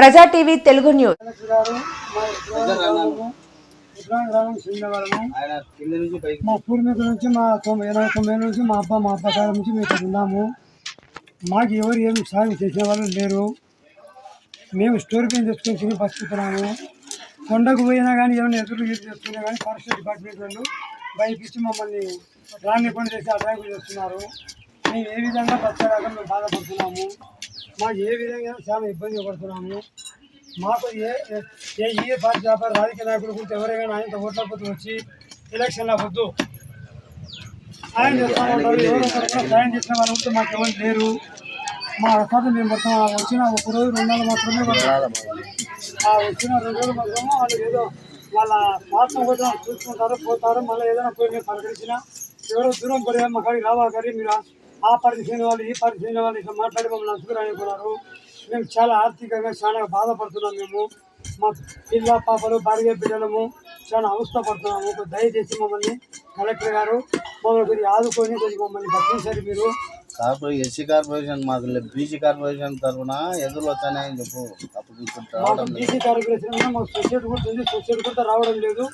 ప్రజా TV Telugu news. మా పూర్వీకుల నుంచి మా ఎనభై నుంచి మా అబ్బా మా అబ్బా కాలం నుంచి మేము ఇక్కడ ఉన్నాము. మాకు ఎవరు ఏమి సాయం చేసిన వాళ్ళు లేరు. మేము స్టోర్ పైన తెచ్చుకొని తిని బతుకుతున్నాము కొండకు పోయినా కానీ ఏమైనా ఎదురు ఎదురు చేస్తున్నా కానీ ఫారెస్ట్ డిపార్ట్మెంట్ వాళ్ళు బైక్ ఇచ్చి మమ్మల్ని రాన్ని పని చేసి అటాక్ చేస్తున్నారు. మేము ఏ విధంగా బతకలేక మేము బాధపడుతున్నాము. మాకు ఏ విధంగా చాలా ఇబ్బంది పడుతున్నాము మాకు ఏ ఏ ఏ పార్టీ వ్యాపార రాజకీయ నాయకుడు గురించి ఎవరైనా ఆయనతో ఓట్లపోతే వచ్చి ఎలక్షన్ల వద్దు. సాయం చేస్తామంటారు ఎవరో సాయం చేసిన వాళ్ళు ఉంటే మాకు ఎవరు లేరు. మా రకాలు మేము మొత్తం వచ్చిన ఒక రోజు రెండు నెలలు మాత్రమే ఆ వచ్చిన రెండు రోజులు మాత్రమే వాళ్ళు ఏదో వాళ్ళ స్వార్థం కోసం చూసుకుంటారు పోతారు మళ్ళీ ఏదైనా పోయి మేము పలకరించినా ఎవరో దూరం పడే మా కాడికి రావాలి కానీ మీరు ఆ పార్టీ చేయని వాళ్ళు ఈ పార్టీ చేయని వాళ్ళు ఇట్లా మాట్లాడి మమ్మల్ని అసుకురానికున్నారు మేము చాలా ఆర్థికంగా చాలా బాధపడుతున్నాం మేము. మా పిల్ల పాపలు భార్య బిడ్డలము చాలా అవస్థపడుతున్నాము. దయచేసి మమ్మల్ని కలెక్టర్ గారు మమ్మల్ని కొద్దిగా ఆదుకొని కొద్దిగా మమ్మల్ని బతికించారు మీరు. కార్పొరేషన్ ఎస్సీ కార్పొరేషన్ మాకు బీసీ కార్పొరేషన్ తరఫున ఎదురు వచ్చాయని చెప్పు. అప్పుడు ఇప్పుడు బీసీ కార్పొరేషన్ మాకు సొసైటీ కూడా ఉంది. సొసైటీ కూడా రావడం లేదు.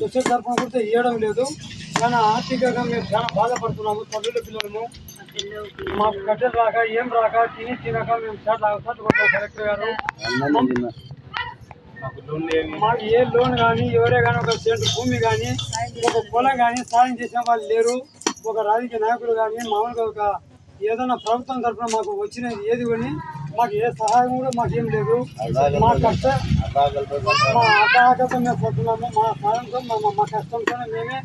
సొసైటీ తరఫున కూడా ఇవ్వడం లేదు. చాలా ఆర్థికంగా మేము చాలా బాధపడుతున్నాము. తల్లుల పిల్లలము మాకు కట్టెలు రాక ఏం రాక తిని తినక మేము షర్ట్ అవసరం పడతాం కలెక్టర్ గారు. మాకు ఏ లోన్ కానీ ఎవరే కానీ ఒక సెంటు భూమి కానీ ఒక పొలం కానీ సాయం చేసిన వాళ్ళు లేరు. ఒక రాజకీయ నాయకులు కానీ మామూలుగా ఒక ఏదైనా ప్రభుత్వం తరఫున మాకు వచ్చినది ఏది కానీ మాకు ఏ సహాయం కూడా మాకు ఏం లేదు. మా కష్ట మా అటాకతో మేము పడుతున్నాము. మా సాయంతో మా మా- కష్టంతో మేమే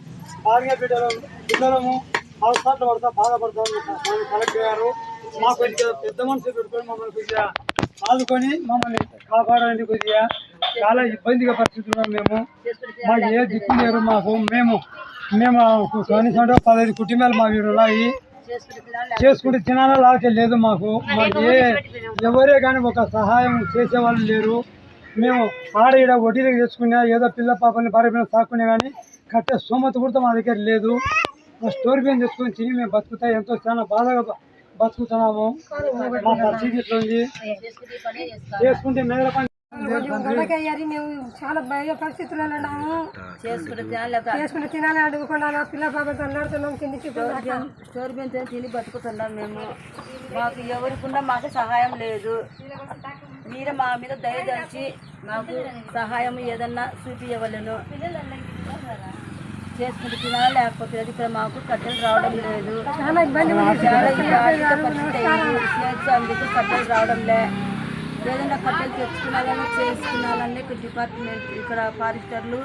భార్య బిడ్డలు బిడ్డలము. అవసరాలు పడతా బాధపడతాం కలెక్టర్ గారు మాకు కొద్దిగా పెద్ద మనుషులు పెట్టుకొని మమ్మల్ని కొద్దిగా ఆదుకొని మమ్మల్ని కాపాడండి కొద్దిగా చాలా ఇబ్బందిగా పరిస్థితుల్లో మేము. మాకు ఏ దిక్కు లేరు మాకు. మేము మేము కనీసం పదహైదు కుటుంబాలు మా వీరు ఉన్నాయి. చేసుకుంటే తినాలా లాగే లేదు మాకు. మాకు ఏ ఎవరే కానీ ఒక సహాయం చేసేవాళ్ళు లేరు. మేము ఆడ ఈడ వడ్డీలకు తెచ్చుకున్నా ఏదో పిల్ల పాపని భార్య పిల్లలు సాకునే కానీ కట్టే సోమత కూడా మా దగ్గర లేదు. మా స్టోర్ బియ్యం తెచ్చుకొని తిని మేము బతుకుతా. ఎంతో చాలా బాధగా బతుకుతున్నాము. మా పరిస్థితి ఇట్లా ఉంది చేసుకుంటే పని. గొడవకయ్యారి మేము చాలా భయ పరిస్థితుల్లో ఉన్నాము. చేసుకుంటే తినాలి చేసుకుంటే తినాలి అడుగుకున్నాను. పిల్ల పాపతో అన్నాడుతున్నాం కిందికి స్టోర్ బియ్యంతో తిని బతుకుతున్నాం మేము. మాకు ఎవరికుండా మాకు సహాయం లేదు. మీరే మా మీద దయదలిచి మాకు సహాయం ఏదన్నా చూపించవలను చేసుకుంటే తినాలి లేకపోతే ఇక్కడ మాకు కట్టెలు రావడం లేదు. చాలా ఇబ్బంది ఉంది. చాలా ఈ ఆర్థిక పరిస్థితి అయింది. స్నేహితులు అందుకు కట్టెలు రావడం లే. ఏదైనా కట్టెలు తెచ్చుకున్నాలని చేసుకున్నాలని ఇక్కడ డిపార్ట్మెంట్ ఇక్కడ ఫారెస్టర్లు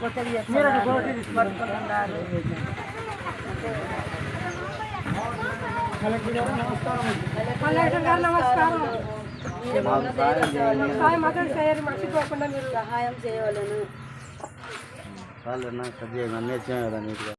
కొత్తగా చేస్తున్నారు. పట్టుకుంటున్నారు కలెక్టర్ గారు నమస్కారం. మర్చిపోకుండా మీరు. సహాయం చేయవలను. காலில் என்ன கத்தியாக நினைச்சேன் அதை நீக்கிறேன்